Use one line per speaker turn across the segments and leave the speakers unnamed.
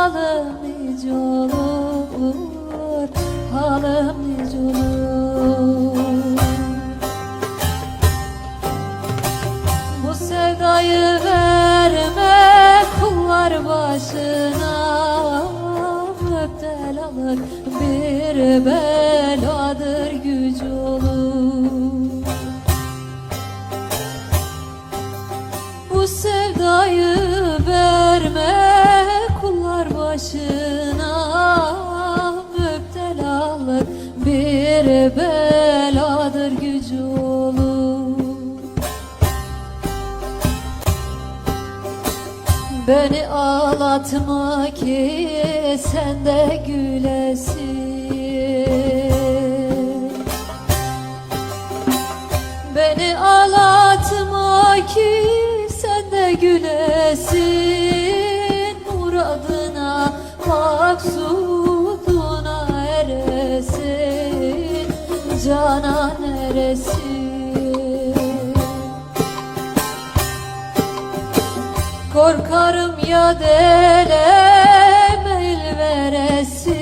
halım nice olur halım nice olur bu sevdayı verme kullar başına öptel müptelalık bir beladır gücü olur bu sevdayı başına müptelalık bir beladır gücü Beni ağlatma ki sen de gülesin. Beni ağlatma ki sen de gülesin. Maksuduna eresin Canan eresin Korkarım ya dele meyil veresin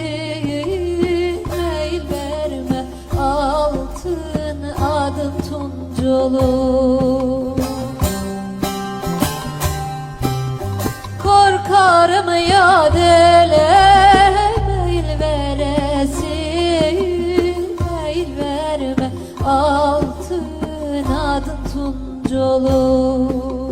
Meyil verme altın adım tunculu. Korkarım ya dele altın adım tunculu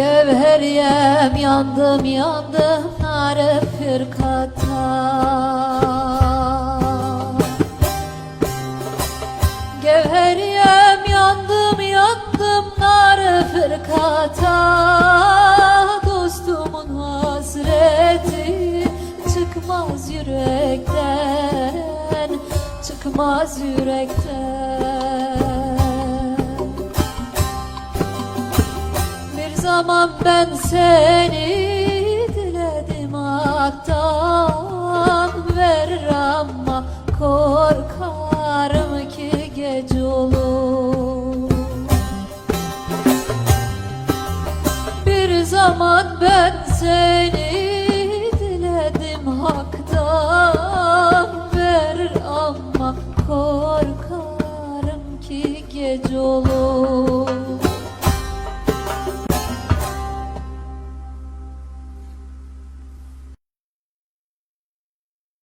Gevheriyem yandım yandım nare firkata Gevheriyem yandım yandım nare firkata Dostumun hasreti çıkmaz yürekten Çıkmaz yürekten zaman ben seni diledim haktan ver ama korkarım ki gece olur. Bir zaman ben seni diledim haktan ver ama korkarım ki gece olur.